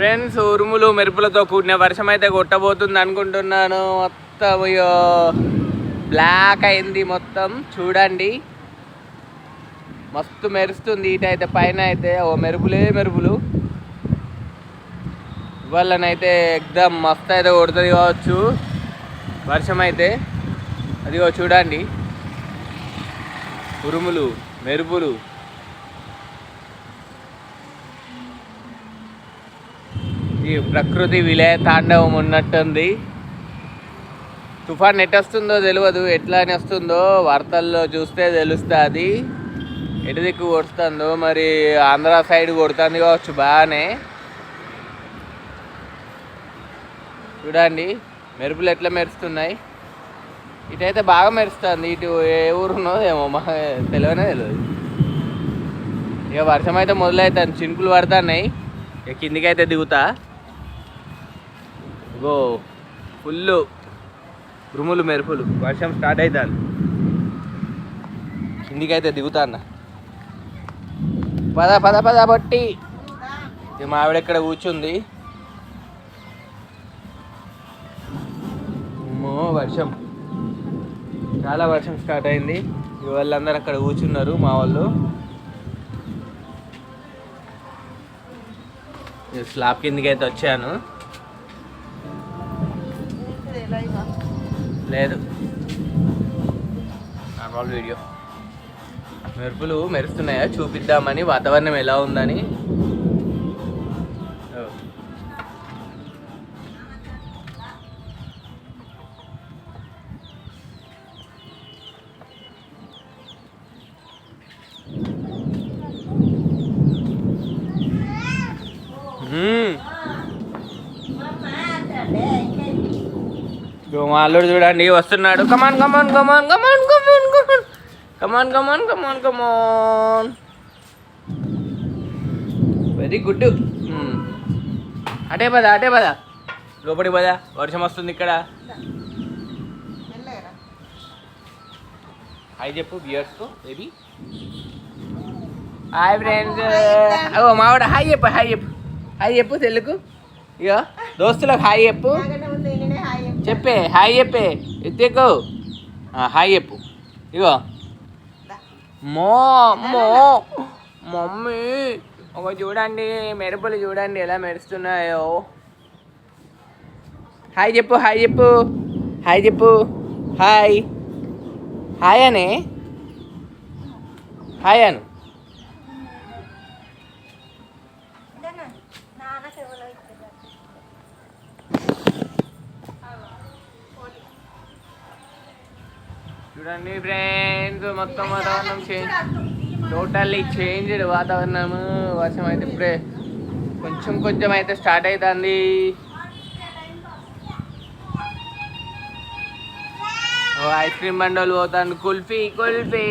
Friends ఉరుములు మెరుపులతో కూడిన వర్షం అయితే కొట్టబోతుంది అనుకుంటున్నాను. మొత్తం అయ్యో బ్లాక్ అయింది మొత్తం. చూడండి. మస్తు మెరుస్తుంది ఇటైతే పైన అయితే ఓ మెరుపులే మెరుపులు. ఇవాళనైతే ఎగ్దమ్ మస్తు అయితే కొడుతుంది కావచ్చు. వర్షం అయితే అదిగో చూడండి. ఉరుములు మెరుపులు. ఈ ప్రకృతి విలయ తాండవం ఉన్నట్టుంది. తుఫాన్ ఎట్ వస్తుందో తెలియదు ఎట్లా అని వస్తుందో వార్తల్లో చూస్తే తెలుస్తుంది. ఎటు దిక్కు కొడుతుందో మరి ఆంధ్ర సైడ్ కొడుతుంది కావచ్చు బాగానే. చూడండి మెరుపులు ఎట్లా మెరుస్తున్నాయి. ఇటైతే బాగా మెరుస్తుంది ఇటు ఏ ఊరున్నో ఏమో మా తెలియనే తెలియదు ఇక వర్షం అయితే మొదలవుతుంది చినుకులు పడుతున్నాయి. ఇక కిందికి అయితే దిగుతా. గో. ఫుల్ ఉరుములు మెరుపులు. వర్షం స్టార్ట్ అవుతుంది కిందికి అయితే దిగుతా అన్న. పద పద పద బట్టి. మా ఆవిడ ఇక్కడ కూర్చుంది? అమ్మో వర్షం. చాలా వర్షం స్టార్ట్ అయింది. వాళ్ళందరూ అక్కడ కూర్చున్నారు మా వాళ్ళు. స్లాబ్ కిందకి అయితే వచ్చాను. లేదు. నార్మల్ వీడియో మెరుపులు మెరుస్తున్నాయా? చూపిద్దామని. వాతావరణం ఎలా ఉందని ఓ. మ్మ్. ఇగో మా అల్లుడు చూడండి వస్తున్నాడు come on come on come on come on come on come on come on come on come on come on very good అటే పద అటే పద. లోపలికి పద వర్షం వస్తుంది ఇక్కడ. హాయ్ చెప్పు బియర్స్తో బేబీ హాయ్ ఫ్రెండ్స్ ఓ మావాడు హాయ్ చెప్పు హాయ్ చెప్పు. హాయ్ చెప్పు తెలుగు. ఇక దోస్తులకు హాయ్ చెప్పు. చెప్పే హాయ్ చెప్పే ఎత్తేకు. హాయ్ చెప్పు. ఇగో. మో మో. మమ్మీ ఒక చూడండి మెరుపులు చూడండి ఎలా మెరుస్తున్నాయో. హాయ్ చెప్పు హాయ్ చెప్పు. హాయ్ చెప్పు. హాయ్. హాయ్ అనే. హాయ్ అను. చూడండి ఫ్రెండ్స్ మొత్తం వాతావరణం చేంజ్ టోటల్లీ చేంజ్డ్ వాతావరణం వర్షం అయితే ఇప్పుడే కొంచెం కొంచెం అయితే స్టార్ట్ అవుతుంది ఐస్ క్రీమ్ బండోలు పోతాను కుల్ఫీ కుల్ఫీ.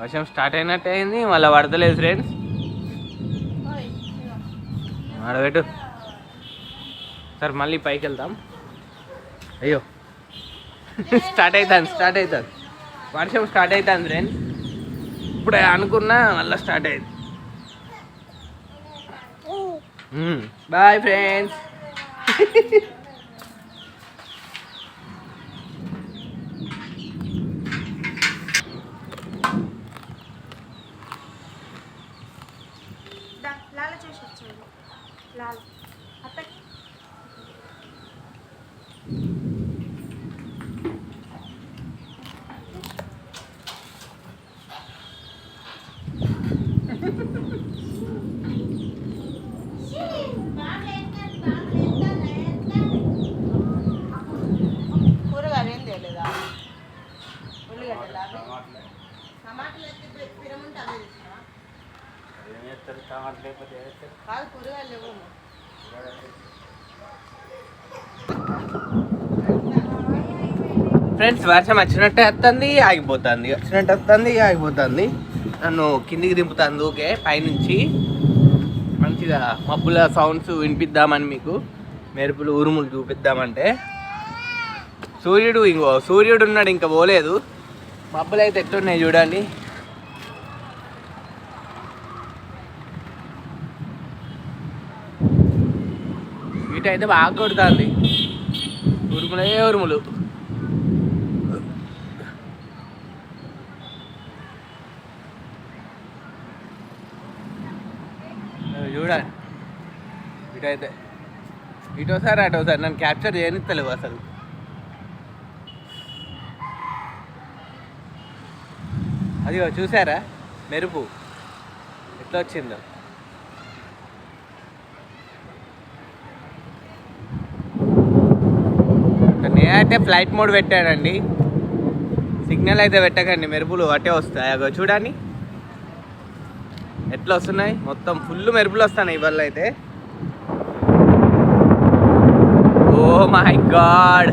వర్షం స్టార్ట్ అయినట్టు అయింది. మళ్ళీ పడతలేదు ఫ్రెండ్స్ ఆడబెట్టు సార్ మళ్ళీ పైకి వెళ్తాం అయ్యో. స్టార్ట్ అవుతాను స్టార్ట్ అవుతుంది వర్షం స్టార్ట్ అవుతుంది ఫ్రెండ్స్ ఇప్పుడే అనుకున్నా మళ్ళీ స్టార్ట్ అయింది. Bye friends. లాల చూసి వచ్చాడు 拉了好的 కాదు కూరగాయలు లేవు. ఫ్రెండ్స్ వర్షం వచ్చినట్టే వస్తుంది ఆగిపోతుంది. వచ్చినట్టు వస్తుంది ఆగిపోతుంది. నన్ను కిందికి దింపుతుంది ఓకే? పైనుంచి. మంచిగా మబ్బుల సౌండ్స్ వినిపిద్దామని మీకు మెరుపులు ఉరుములు చూపిద్దామంటే. సూర్యుడు ఇంకో సూర్యుడు ఉన్నాడు ఇంకా పోలేదు. మబ్బులు అయితే ఎట్లున్నాయి చూడండి. అయితే బాగా కొడుతుంది. ఉరుములే ఉరుములు. చూడండి ఇటైతే. ఇటోసారి అటోసారి నన్ను క్యాప్చర్ చేయనిస్తలేవు అసలు. అదిగో చూసారా? మెరుపు. ఎట్లా వచ్చిందో? నేనైతే ఫ్లైట్ మోడ్ పెట్టానండి సిగ్నల్ అయితే పెట్టకండి మెరుపులు అట్టే వస్తాయి. అగో చూడండి. ఎట్లా వస్తున్నాయి? మొత్తం ఫుల్ మెరుపులు వస్తున్నాయి ఇవాళ అయితే. ఓ మై గాడ్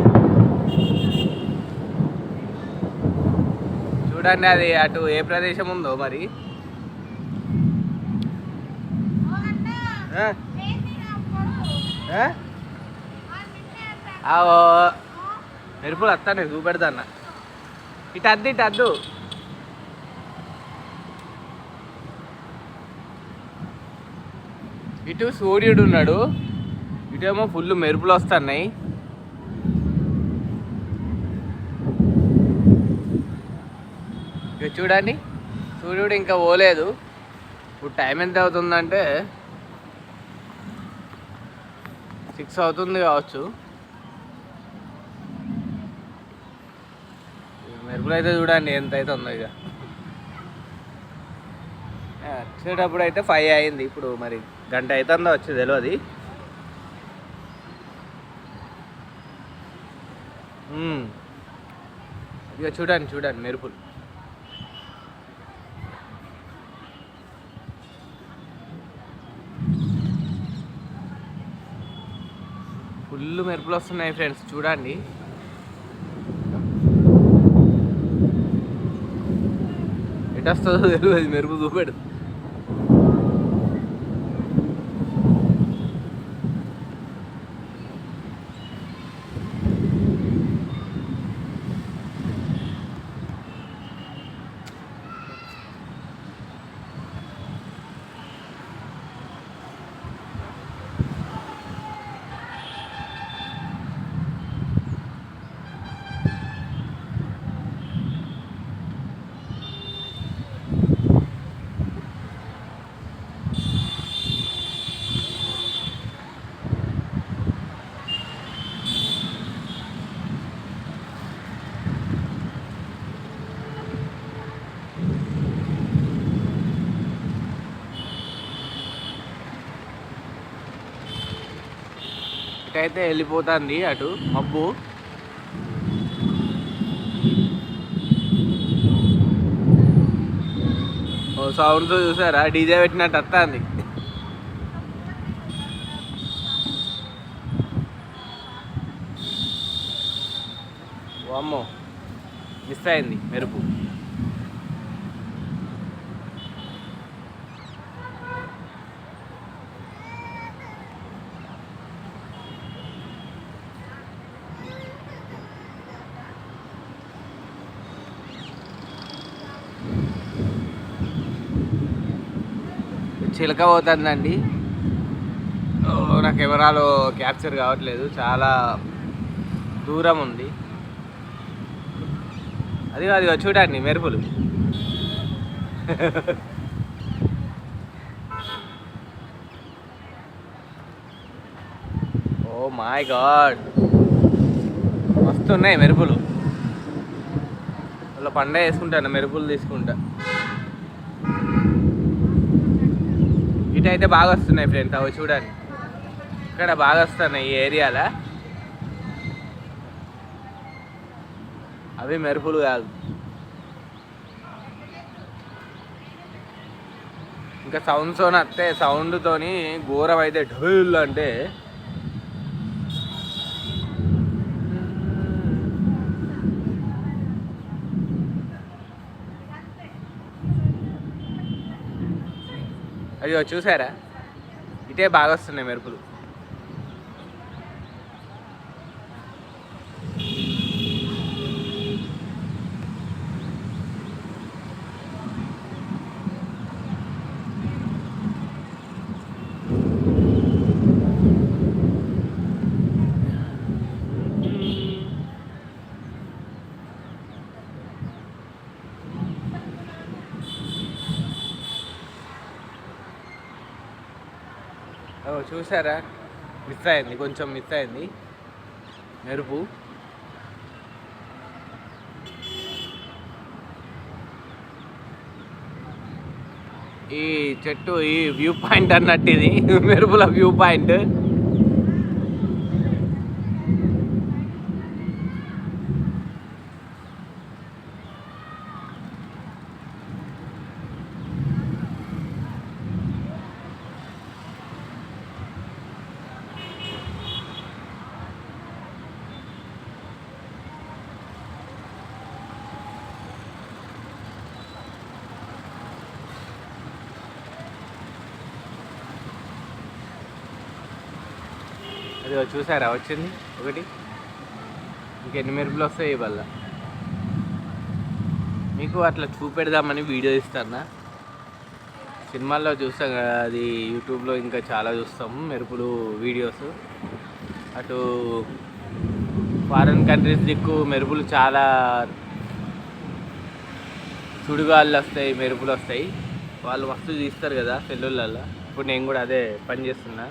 చూడండి అది అటు ఏ ప్రదేశం ఉందో మరి. ఆ? మెరుపులు ఆవో మెరుపులు వస్తాను చూపెడతాన్న. ఇటు అద్దు ఇటు అద్దు. ఇటు సూర్యుడు ఉన్నాడు. ఇటేమో ఫుల్ మెరుపులు వస్తున్నాయి. ఇక చూడండి. సూర్యుడు ఇంకా పోలేదు. ఇప్పుడు టైం ఎంత అవుతుందంటే సిక్స్ అవుతుంది కావచ్చు. మెరుపులు అయితే చూడండి ఎంత అయితే ఉందో ఇక. వచ్చేటప్పుడు అయితే ఫైవ్ అయింది. ఇప్పుడు మరి గంట అవుతుందో వచ్చి తెలియదు ఇక చూడండి చూడండి మెరుపులు. ఫుల్ మెరుపులు వస్తున్నాయి ఫ్రెండ్స్ చూడండి. ఎటు వస్తుందో తెలియదు మెరుపు చూపెడు అయితే వెళ్ళిపోతుంది అటు. మబ్బు ఓ సౌండ్ చూసారా? డీజే పెట్టినట్టు వస్తుంది. అమ్మో. మిస్ అయింది మెరుపు. చిలక పోతుందండి నా కెమెరాలో క్యాప్చర్ కావట్లేదు. చాలా దూరం ఉంది. అది అది చూడండి మెరుపులు. Oh my god. వస్తున్నాయి మెరుపులు. వాళ్ళ పండగ వేసుకుంటాను మెరుపులు తీసుకుంటా. ఇటు అయితే బాగా వస్తున్నాయి ఫ్రెండ్స్ అవి చూడండి. ఇక్కడ బాగా వస్తున్నాయి ఈ ఏరియాలో. అవి మెరుపులు కాదు. ఇంకా సౌండ్స్ వస్తే సౌండ్తోని ఘోరం అయితే ఢోల్ అంటే అయ్యో చూసారా? ఇటే బాగా వస్తున్నాయి మెరుపులు. చూసారా? మిస్ అయింది కొంచెం మిస్ అయింది. మెరుపు. ఈ చెట్టు ఈ వ్యూ పాయింట్ అన్నట్టు ఇది. మెరుపుల వ్యూ పాయింట్ అది చూసారా వచ్చింది. ఒకటి. ఇంకెన్ని మెరుపులు వస్తాయి వల్ల మీకు అట్లా చూపెడదామని వీడియో ఇస్తాను సినిమాల్లో చూస్తాం కదా అది యూట్యూబ్లో ఇంకా చాలా చూస్తాము మెరుపులు వీడియోస్. అటు ఫారిన్ కంట్రీస్ దిక్కు మెరుపులు చాలా సుడిగాళ్ళు వస్తాయి మెరుపులు వస్తాయి. వాళ్ళు మస్తు తీస్తారు కదా సెల్లులలో ఇప్పుడు నేను కూడా అదే పని చేస్తున్నా.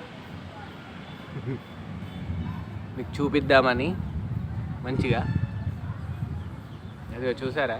మీకు చూపిద్దామని మంచిగా. అదిగో చూసారా?